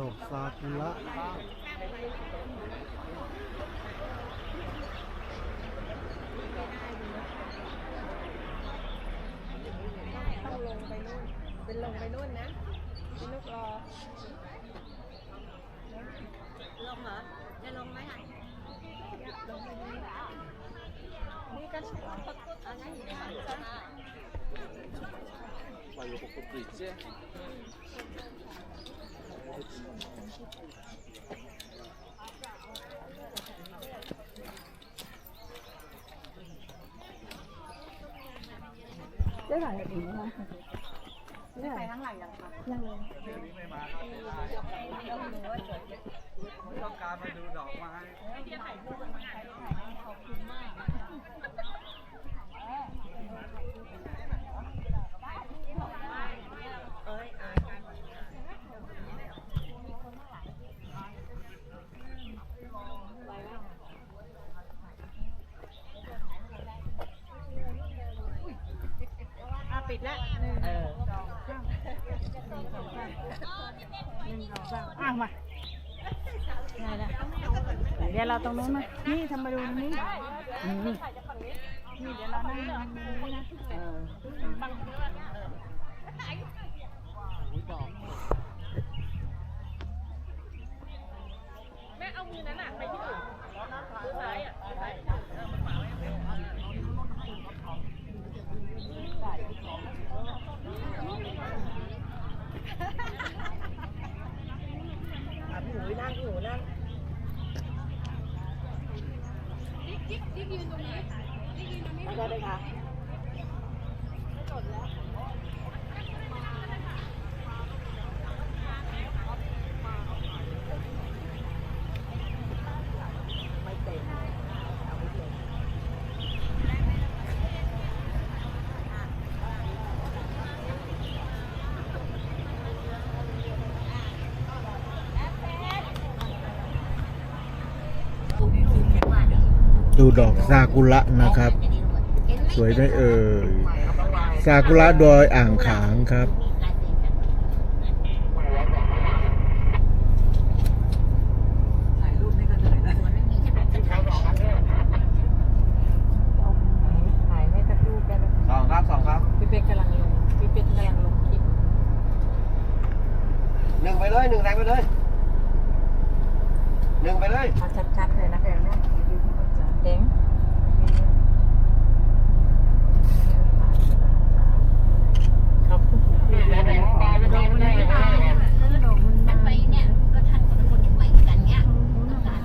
ซากุระต้องลงไปนู่น เป็นลงไปนู่นนะพี่ลูกรอลงเหรอ จะลงไหมอะลงไปนี่นี่ก็ใช่เอางั้นอยู่ในฝั่งจะมา Poi dopo Fabrizio. ได้ หลังจากนี้นะได้ไปทั้งหลังยังคะยังเลยต้องการมาดูดอกไม้ขอบคุณมาก ล้วเอออะมาได้แล้วเดี๋ยวเราตรงนู้นมานี่ทำมาดูตรงนี้นี่นี่นี่เดี๋ยวเรานั่งตรงนี้นะเออ ดูด อกซากุระนะครับ สวยไหมเอ่ยซากุระดอยอ่างขางครับถ่ายให้สักรูปได้ไหมสองครับสองครับพี่เป็กกำลังลงพี่เป็กกำลังลงคลิปหนึ่งไปเลยหนึ่งแรงไปเลยหนึ่งไปเลย มาชัดๆเลยนะแดงนะเด้งขอบคุณ ไปเนี่ย ก็ท่านก็เป็นคนใหม่กันเนี้ย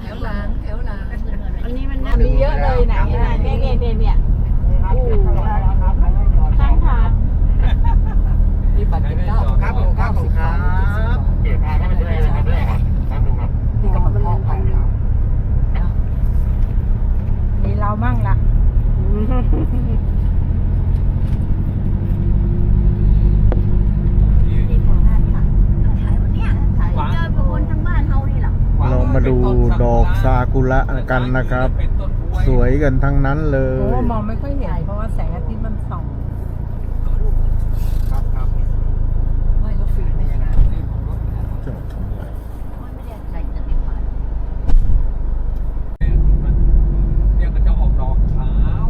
แถวหลังแถวหลัง อันนี้มัน มีเยอะเลยนะเนี่ยเนี่ยเนี่ยเนี่ยข้างทางมีบัตรกินข้าว ครับผมครับผมครับเก็บพาเข้าไปเลยครับเรื่องครับครับผมครับ นี่ก็มันทองไปนี่เรามั่งละถ่ายวัน เนี้ยถ่เจอพวกคนทั้งบ้านเฮานี่หรอเรามาดูดอกซากุระกันนะครับ สวยกันทั้งนั้นเลโอ้ยมองไม่ค่อยเห็นเพราะว่าแสงอาทิตย์มันส่อง ครับครับ ไม่ก็ฝีไม่ยังไง จบทำไม ไม่ได้ใครจะไม่ผ่าน เนี่ยมันจะออกดอกขาว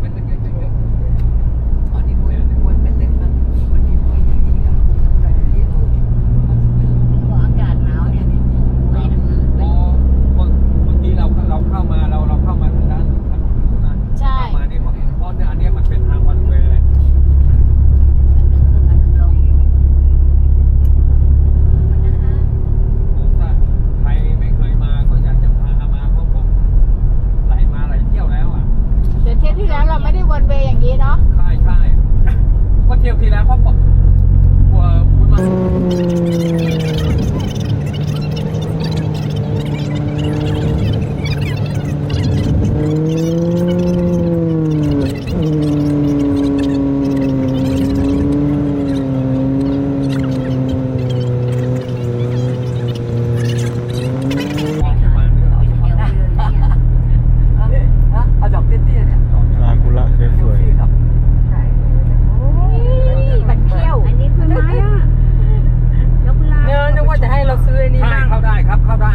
เป็นเล็กๆ อ๋อนี่มวยมวยเป็นเล็กมันมันมีมวยอย่างนี้อะแต่ที่เออมันเป็น พออากาศหนาวเนี่ยไม่ทำงาน ๆพอเมื่อกี้เราเราเข้ามาเราเราเข้ามาทางด้านถนนนั้น ใช่ เข้ามานี่พอเห็นเพราะเนี่ยอันเนี้ยมันเป็น ได้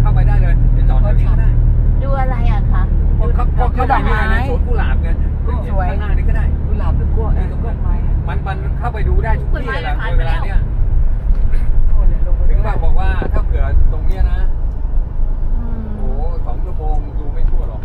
เข้าไปได้เลยไปจอดแถวนี้ก็ได้ ดูอะไรอะคะ ก็เข้าก็เข้าไปง่ายนะสวนกุหลาบไง สวย ข้างหน้านี้ก็ได้ กุหลาบตะกั่วเอ้ยตะกั่วไม้ มันมัน เข้าไปดูได้ทุกที่แหละเวลาเนี้ยโอ้เนี่ยลงไปถึงบอกบอกว่าถ้าเผื่อตรงเนี้ยนะอืมโอ้สองชั่วโมงดูไม่ทั่วหรอก